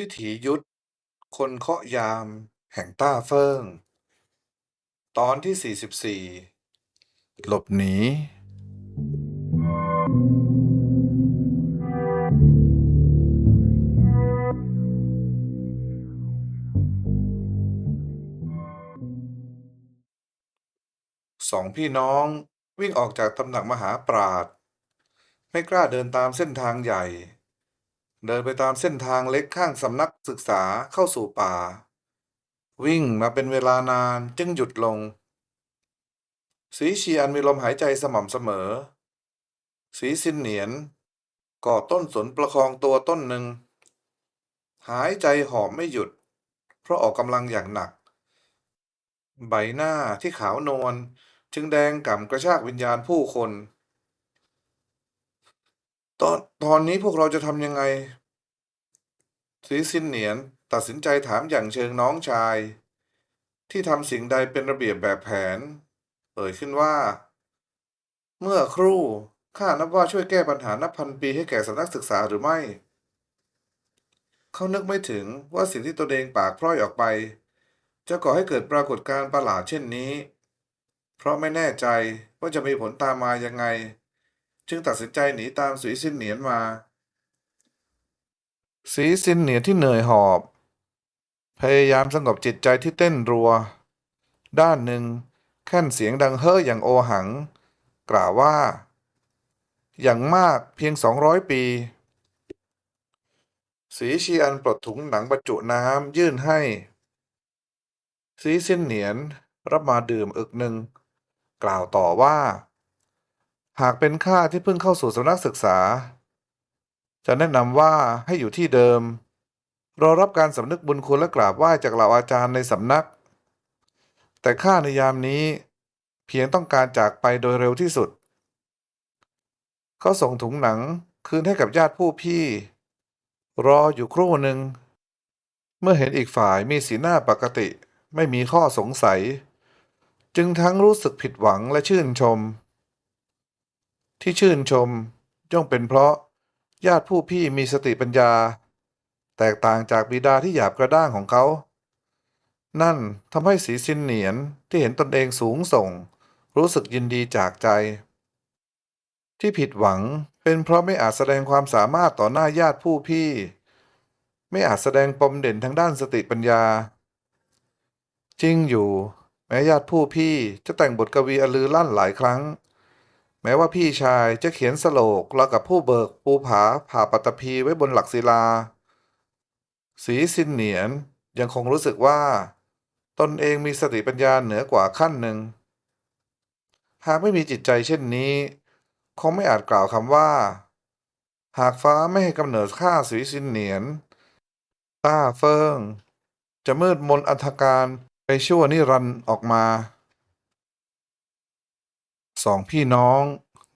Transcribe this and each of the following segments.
วิถียุทธ คนเคาะยาม แห่งต้าเฟิงตอนที่44หลบหนี สองพี่น้องวิ่งออกจากตำหนักมหาปราชญ์ไม่กล้าเดินตามเส้นทางใหญ่ เดินไปตามเส้นทางเล็กข้างสำนักศึกษาเข้าสู่ป่า วิ่งมาเป็นเวลานานจึงหยุดลง สีเชียนมีลมหายใจสม่ำเสมอ สีสินเหนียนก่อต้นสนประคองตัวต้นหนึ่ง หายใจหอบไม่หยุด เพราะออกกำลังอย่างหนัก ใบหน้าที่ขาวนวลจึงแดงก่ำกระชากวิญญาณผู้คน ตอนตอนนี้พวกเราจะทำยังไงสีสินเหนียนตัดสินใจถามอย่างเชิงน้องชาย ที่ทำสิ่งใดเป็นระเบียบแบบแผน เอ่ยขึ้นว่า เมื่อครู่ข้านับว่าช่วยแก้ปัญหานับพันปีให้แก่สำนักศึกษาหรือไม่ เขานึกไม่ถึงว่าสิ่งที่ตนเองปากพร่อยออกไป จะก่อให้เกิดปรากฏการณ์ประหลาดเช่นนี้ เพราะไม่แน่ใจว่าจะมีผลตามมายังไง จึงตัดสินใจหนีตามสีสินเหนียนมา สีสินเหนียนที่เหนื่อยหอบ พยายามสงบจิตใจที่เต้นรัว ด้านหนึ่งแค่นเสียงดังเฮ่ออย่างโอหัง กล่าวว่า อย่างมากเพียงสองร้อยปี สีชีอันปลดถุงหนังบรรจุน้ำยื่นให้ สีสินเหนียนรับมาดื่มอึกหนึ่ง กล่าวต่อว่า หากเป็นข้าที่เพิ่งเข้าสู่สำนักศึกษา จะแนะนำว่าให้อยู่ที่เดิม รอรับการสำนึกบุญคุณและกราบไหว้จากเหล่าอาจารย์ในสำนัก แต่ข้าในยามนี้ เพียงต้องการจากไปโดยเร็วที่สุด เขาส่งถุงหนังคืนให้กับญาติผู้พี่ รออยู่ครู่หนึ่ง เมื่อเห็นอีกฝ่ายมีสีหน้าปกติ ไม่มีข้อสงสัย จึงทั้งรู้สึกผิดหวังและชื่นชม ที่ชื่นชมย่อมเป็นเพราะญาติผู้พี่มีสติปัญญา แตกต่างจากบิดาที่หยาบกระด้างของเขา นั่นทำให้สีสินเหนียนที่เห็นตนเองสูงส่ง รู้สึกยินดีจากใจ ที่ผิดหวังเป็นเพราะไม่อาจแสดงความสามารถต่อหน้าญาติผู้พี่ ไม่อาจแสดงปมเด่นทางด้านสติปัญญา จริงอยู่ แม้ญาติผู้พี่จะแต่งบทกวีอลือลั่นหลายครั้ง แม้ว่าพี่ชายจะเขียนสโลกเล่ากับผู้เบิกปูผาผ่าปัตตภีไว้บนหลักศิลา สีสินเหนียนยังคงรู้สึกว่า ตนเองมีสติปัญญาเหนือกว่าขั้นหนึ่ง หากไม่มีจิตใจเช่นนี้ คงไม่อาจกล่าวคำว่า หากฟ้าไม่ให้กำเนิดข้าสีสินเหนียน ต้าเฟิง จะมืดมนอันธการไปชั่วนิรันดร์ออกมา สองพี่น้อง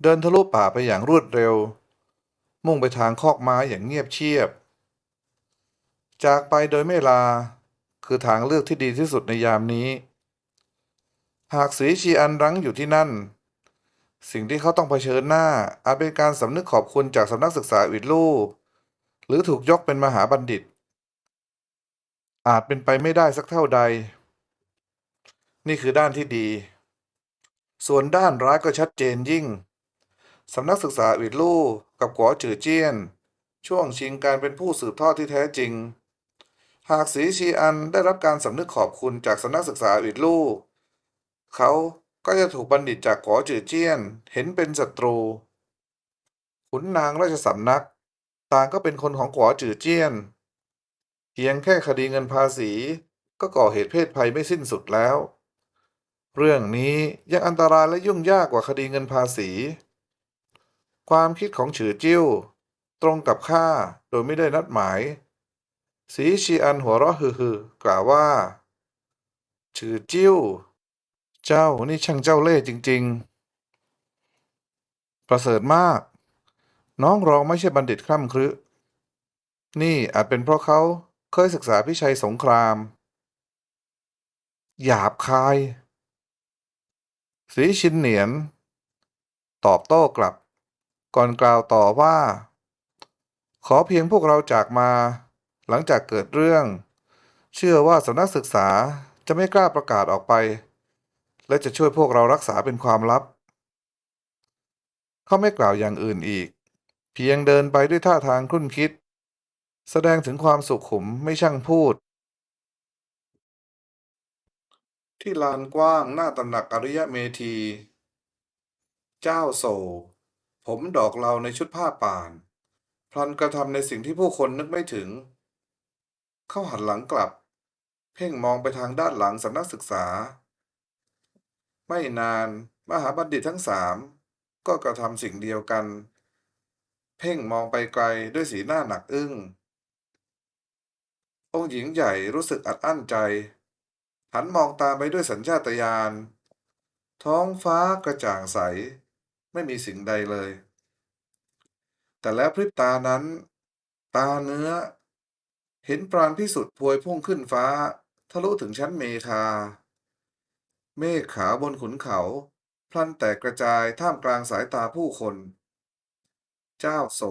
เดินทะลุป่าไปอย่างรวดเร็ว มุ่งไปทางคอกไม้อย่างเงียบเชียบ จากไปโดยไม่ลา คือทางเลือกที่ดีที่สุดในยามนี้ หากสีชีอันรั้งอยู่ที่นั่น สิ่งที่เขาต้องเผชิญหน้า อาจเป็นการสำนึกขอบคุณจากสำนักศึกษาอิดลูหรือถูกยกเป็นมหาบัณฑิต อาจเป็นไปไม่ได้สักเท่าใด นี่คือด้านที่ดี ส่วนด้านร้ายก็ชัดเจนยิ่ง สำนักศึกษาอิดลู่กับกัวจือเจี้ยน ช่วงชิงการเป็นผู้สืบทอดที่แท้จริง หากสีชีอันได้รับการสำนึกขอบคุณจากสำนักศึกษาอิดลู่เขาก็จะถูกบัณฑิตจากกัวจือเจี้ยนเห็นเป็นศัตรู ขุนนางราชสำนัก ต่างก็เป็นคนของกัวจือเจี้ยน เพียงแค่คดีเงินภาษีก็ก่อเหตุเพศภัยไม่สิ้นสุดแล้ว เรื่องนี้ยังอันตรายและยุ่งยากกว่าคดีเงินภาษี ความคิดของฉือจิ้ว ตรงกับข้าโดยไม่ได้นัดหมาย สีชีอันหัวเราะฮือๆกล่าวว่าฉือจิ้ว เจ้านี่ช่างเจ้าเล่ห์จริง ๆ ประเสริฐมาก น้องรองไม่ใช่บัณฑิตคร่ำครึ นี่อาจเป็นเพราะเขาเคยศึกษาพิชัยสงคราม หยาบคาย สีชินเหนียน ตอบโต้กลับ ก่อนกล่าวต่อว่า ขอเพียงพวกเราจากมา หลังจากเกิดเรื่อง เชื่อว่าสำนักศึกษาจะไม่กล้าประกาศออกไป และจะช่วยพวกเรารักษาเป็นความลับ เขาไม่กล่าวอย่างอื่นอีก เพียงเดินไปด้วยท่าทางครุ่นคิด แสดงถึงความสุขุมไม่ช่างพูด ที่ลานกว้างหน้าตำหนักอริยะเมธี เจ้าโศผมดอกเราในชุดผ้าป่าน พลันกระทำในสิ่งที่ผู้คนนึกไม่ถึง เข้าหันหลังกลับ เพ่งมองไปทางด้านหลังสำนักศึกษา ไม่นานมหาบัณฑิตทั้งสามก็กระทำสิ่งเดียวกัน เพ่งมองไปไกลด้วยสีหน้าหนักอึ้ง องค์หญิงใหญ่รู้สึกอัดอั้นใจ หันมองตามไปด้วยสัญชาตญาณ ท้องฟ้ากระจ่างใส ไม่มีสิ่งใดเลย แต่แล้วพริบตานั้น ตาเนื้อ เห็นปราณพิสุทธิ์พวยพุ่งขึ้นฟ้า ทะลุถึงชั้นเมฆา เมฆขาวบนขุนเขา พลันแตกกระจายท่ามกลางสายตาผู้คน เจ้าโศ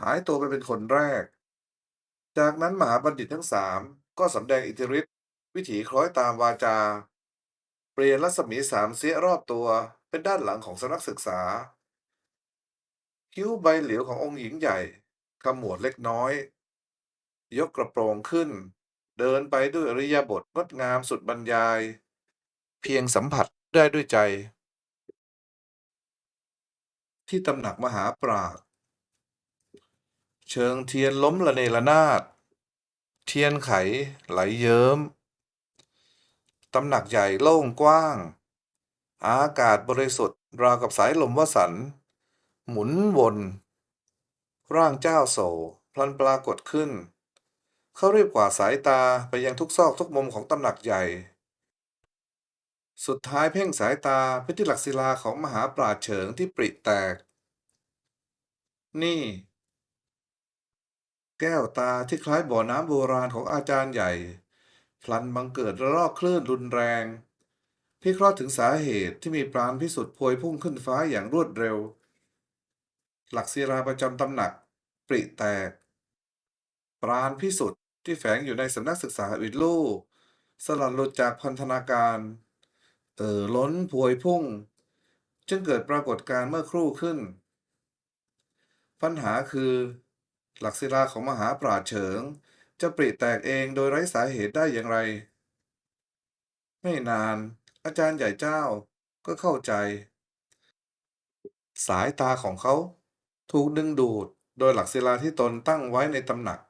หายตัวไปเป็นคนแรก จากนั้นมหาบัณฑิตทั้งสามก็สำแดงอิทธิฤทธิ วิถีคล้อยตามวาจา เปลี่ยนรัศมีสามเสียรอบตัวเป็นด้านหลังของสำนักศึกษา คิ้วใบเหลียวขององค์หญิงใหญ่ขมวดเล็กน้อย ยกกระโปรงขึ้น เดินไปด้วยอริยาบถงดงามสุดบรรยาย เพียงสัมผัสได้ด้วยใจ ที่ตำหนักมหาปราชเชิงเทียนล้มละเนระนาด เทียนไขไหลเยิ้ม ตำหนักใหญ่โล่งกว้าง อากาศบริสุทธิ์ราวกับสายลมวสัน หมุนวน ร่างเจ้าโศพลันปรากฏขึ้น เขารีบกวาสายตาไปยังทุกซอกทุกมุมของตำหนักใหญ่ สุดท้ายเพ่งสายตาไปที่หลักศิลาของมหาปราชเฉิงที่ปริแตก นี่ แก้วตาที่คล้ายบ่อน้ำโบราณของอาจารย์ใหญ่ พลันบังเกิดระลอกคลื่นรุนแรงพิเคราะห์ถึงสาเหตุที่มีปราณพิสุทธิ์พวยพุ่งขึ้นฟ้าอย่างรวดเร็ว หลักศิลาประจำตำหนัก ปริแตก ปราณพิสุทธิ์ที่แฝงอยู่ในสำนักศึกษาอิดลู่สลัดหลุดจากพันธนาการ เอ่อล้นพวยพุ่ง จึงเกิดปรากฏการณ์เมื่อครู่ขึ้น ปัญหาคือ หลักศิลาของมหาปราชเฉิง จะปริแตกเองโดยไร้สาเหตุได้อย่างไร ไม่นาน อาจารย์ใหญ่เจ้าก็เข้าใจ สายตาของเขา ถูกดึงดูดโดยหลักศิลาที่ตนตั้งไว้ในตำหนัก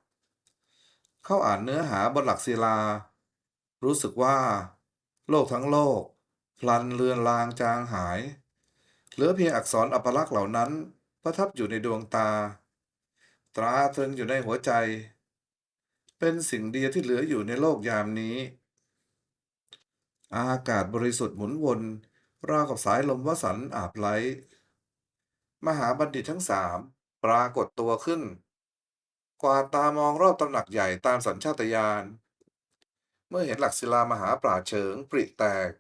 เขาอ่านเนื้อหาบนหลักศิลา รู้สึกว่า โลกทั้งโลก พลันเลือนลางจางหาย เหลือเพียงอักษรอัปลักษณ์เหล่านั้น ประทับอยู่ในดวงตา ตราตรึงอยู่ในหัวใจ เป็นสิ่งเดียวที่เหลืออยู่ในโลกยามนี้ อากาศบริสุทธิ์หมุนวนราวกับสายลมวสันต์อาบไหล มหาบัณฑิตทั้งสามปรากฏตัวขึ้น กวาดตามองรอบตำหนักใหญ่ตามสัญชาตญาณ เมื่อเห็นหลักศิลามหาปราเฉิงปริแตก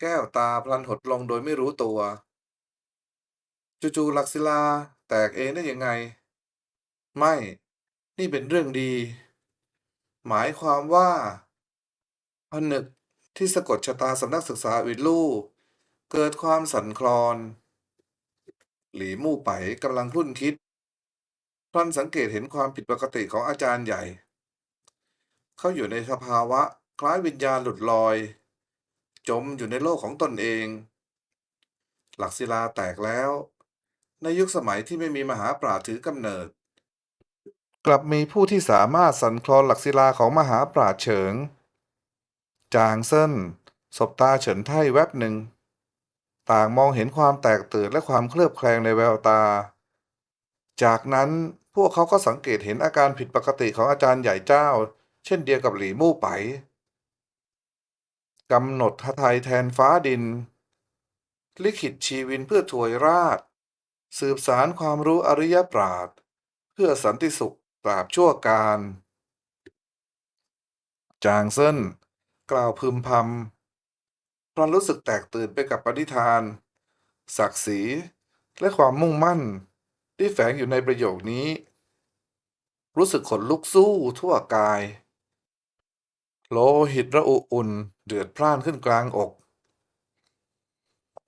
แก้วตาพลันหดลงโดยไม่รู้ตัว จู่ๆหลักศิลาแตกเองได้ยังไง ไม่ นี่เป็นเรื่องดี หมายความว่าผนึกที่สะกดชะตาสำนักศึกษาวิลูเกิดความสั่นคลอน หลีมู่ไปกำลังรุ่นคิดพลันสังเกตเห็นความผิดปกติของอาจารย์ใหญ่ เขาอยู่ในสภาวะคล้ายวิญญาณหลุดลอย จมอยู่ในโลกของตนเอง หลักศิลาแตกแล้ว ในยุคสมัยที่ไม่มีมหาปราถือกำเนิด กลับมีผู้ที่สามารถสันคลอนหลักศิลาของมหาปราชเฉิง จางเซินสบตาเฉินไท่แวบหนึ่ง ต่างมองเห็นความแตกตื่นและความเคลือบแคลงในแววตา จากนั้นพวกเขาก็สังเกตเห็นอาการผิดปกติของอาจารย์ใหญ่เจ้า เช่นเดียวกับหลีมู่ไปกำหนดทไทยแทนฟ้าดิน ลิขิตชีวินเพื่อถวยราช สืบสารความรู้อริยปราดเพื่อสันติสุข ตราบชั่วการ จางเซินกล่าวพึมพำพลันรู้สึกแตกตื่นไปกับปณิธาน ศักดิ์ศรี และความมุ่งมั่น ที่แฝงอยู่ในประโยคนี้ รู้สึกขนลุกสู้ทั่วกาย โลหิตระอุอุ่น เดือดพล่านขึ้นกลางอก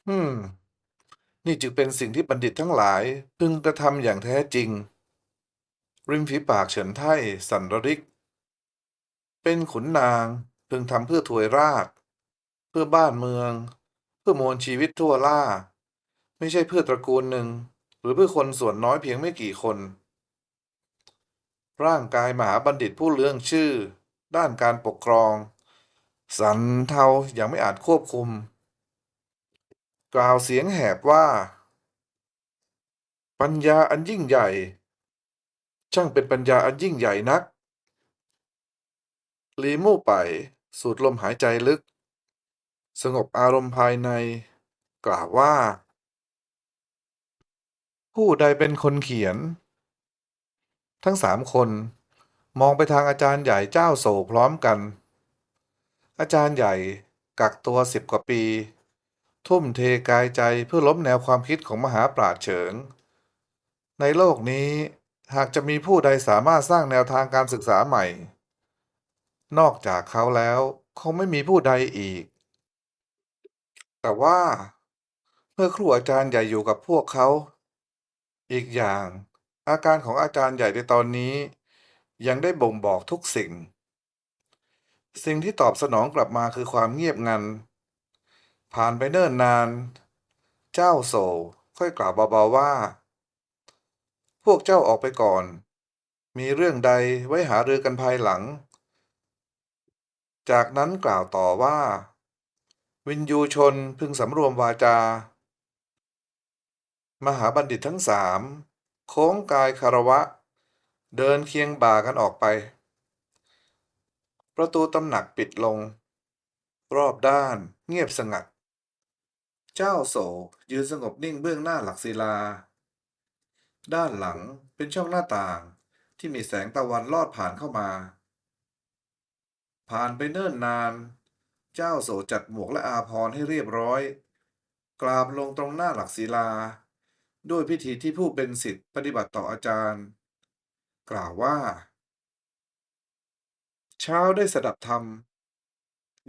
ฮึมนี่จึงเป็นสิ่งที่บัณฑิตทั้งหลายพึงกระทำอย่างแท้จริง ริมฝีปากเฉินไท่สันร,ริก เป็นขุนนางพึงทำเพื่อถวยราชเพื่อบ้านเมือง เพื่อมวลชีวิตทั่วล่า ไม่ใช่เพื่อตระกูลหนึ่ง หรือเพื่อคนส่วนน้อยเพียงไม่กี่คน ร่างกายมหาบัณฑิตผู้เลื่องชื่อ ด้านการปกครอง สันเทาอย่างไม่อาจควบคุม กล่าวเสียงแหบว่า ปัญญาอันยิ่งใหญ่ ช่างเป็นปัญญาอันยิ่งใหญ่นัก ลีมู่ไป สูดลมหายใจลึก สงบอารมณ์ภายใน กล่าวว่า ผู้ใดเป็นคนเขียน ทั้งสามคนมองไปทางอาจารย์ใหญ่เจ้าโศพร้อมกัน อาจารย์ใหญ่กักตัวสิบกว่าปี ทุ่มเทกายใจเพื่อล้มแนวความคิดของมหาปราชญ์เฉิง ในโลกนี้ หากจะมีผู้ใดสามารถสร้างแนวทางการศึกษาใหม่ นอกจากเขาแล้วคงไม่มีผู้ใดอีก แต่ว่า เมื่อครูอาจารย์ใหญ่อยู่กับพวกเขา อีกอย่าง อาการของอาจารย์ใหญ่ในตอนนี้ ยังได้บ่งบอกทุกสิ่ง สิ่งที่ตอบสนองกลับมาคือความเงียบงัน ผ่านไปเนิ่นนาน เจ้าโศค่อยกล่าวเบาๆว่า พวกเจ้าออกไปก่อน มีเรื่องใดไว้หาเรือกันภายหลัง จากนั้นกล่าวต่อว่า วินยูชนพึงสำรวมวาจา มหาบัณฑิตทั้งสามโค้งกายคารวะ เดินเคียงบ่ากันออกไป ประตูตำหนักปิดลง รอบด้านเงียบสงัด เจ้าโศยืนสงบนิ่งเบื้องหน้าหลักศิลา ด้านหลังเป็นช่องหน้าต่างที่มีแสงตะวันลอดผ่านเข้ามา ผ่านไปเนิ่นนาน เจ้าโสจัดหมวกและอาภรให้เรียบร้อย กราบลงตรงหน้าหลักศิลา ด้วยพิธีที่ผู้เป็นสิทธิ์ปฏิบัติต่ออาจารย์ กล่าวว่า เช้าได้สดับธรรม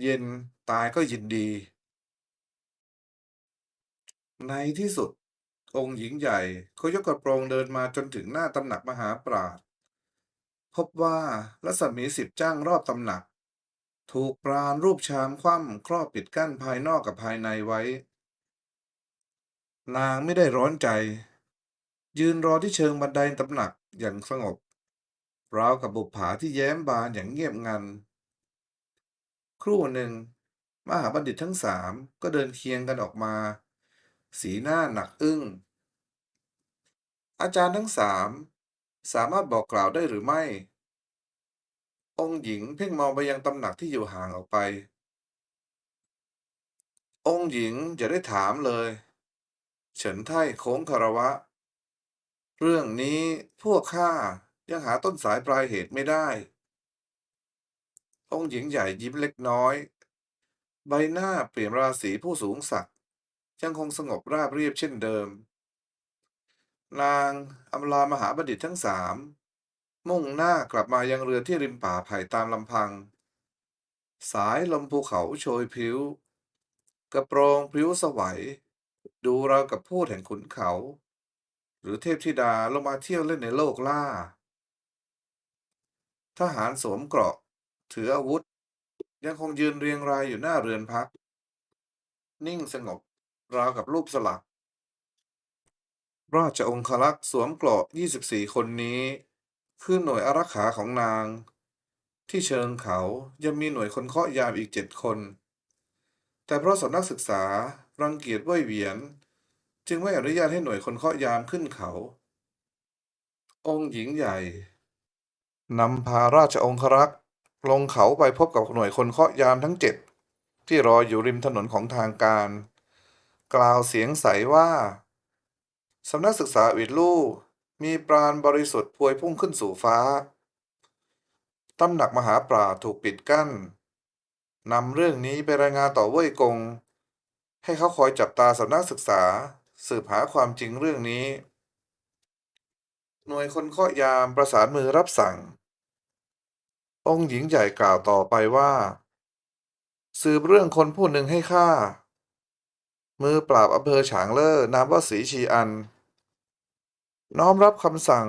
เย็นตายก็ยินดี ในที่สุด องค์หญิงใหญ่เขายกกระโปรงเดินมาจนถึงหน้าตำหนักมหาปราชพบว่ารัศมีสิบจ้างรอบตำหนัก ถูกปราณรูปชามคว่ำครอบปิดกั้นภายนอกกับภายในไว้ นางไม่ได้ร้อนใจ ยืนรอที่เชิงบันไดตำหนักอย่างสงบราวกับบุปผาที่แย้มบานอย่างเงียบงัน ครู่หนึ่ง มหาบัณฑิตทั้งสามก็เดินเคียงกันออกมา สีหน้าหนักอึ้ง อาจารย์ทั้งสามสามารถบอกกล่าวได้หรือไม่ องค์หญิงเพ่งมองไปยังตำหนักที่อยู่ห่างออกไป องค์หญิงอย่าได้ถามเลย เฉินไท่โค้งคารวะ เรื่องนี้พวกข้ายังหาต้นสายปลายเหตุไม่ได้ องค์หญิงใหญ่ยิ้มเล็กน้อย ใบหน้าเปลี่ยนราศีผู้สูงศักดิ์ ยังคงสงบราบเรียบเช่นเดิม นางอำลามหาบัณฑิตทั้งสามมุ่งหน้ากลับมายังเรือที่ริมป่าไผ่ตามลำพัง สายลมภูเขาโชยพริ้วกระโปรงพริ้วสวัย ดูราวกับพูดแห่งขุนเขา หรือเทพธิดาลงมาเที่ยวเล่นในโลกล่า ทหารสวมเกราะ ถืออาวุธ ยังคงยืนเรียงรายอยู่หน้าเรือนพัก นิ่งสงบ ราวกับรูปสลัก ราชองครักษ์สวมเกราะ 24 คนนี้ คือหน่วยอารักขาของนาง ที่เชิงเขายังมีหน่วยคนเคาะยามอีกเจ็ดคน แต่เพราะสำนักศึกษารังเกียจว่ยเวียน จึงไม่อนุญาตให้หน่วยคนเคาะยามขึ้นเขา องค์หญิงใหญ่นำพาราชองครักษ์ลงเขาไปพบกับหน่วยคนเคาะยามทั้งเจ็ดที่รออยู่ริมถนนของทางการ กล่าวเสียงใสว่า สำนักศึกษาอิดลู่มีปราณบริสุทธิ์พวยพุ่งขึ้นสู่ฟ้า ตำหนักมหาปราถูกปิดกั้นนำเรื่องนี้ไปรายงานต่อเว่ยกง ให้เขาคอยจับตาสำนักศึกษา สืบหาความจริงเรื่องนี้ หน่วยคนเคาะยามประสานมือรับสั่ง องค์หญิงใหญ่กล่าวต่อไปว่า สืบเรื่องคนผู้หนึ่งให้ข้า มือปราบอำเภอฉางเล่อนามว่าสีชีอัน น้อมรับคำสั่ง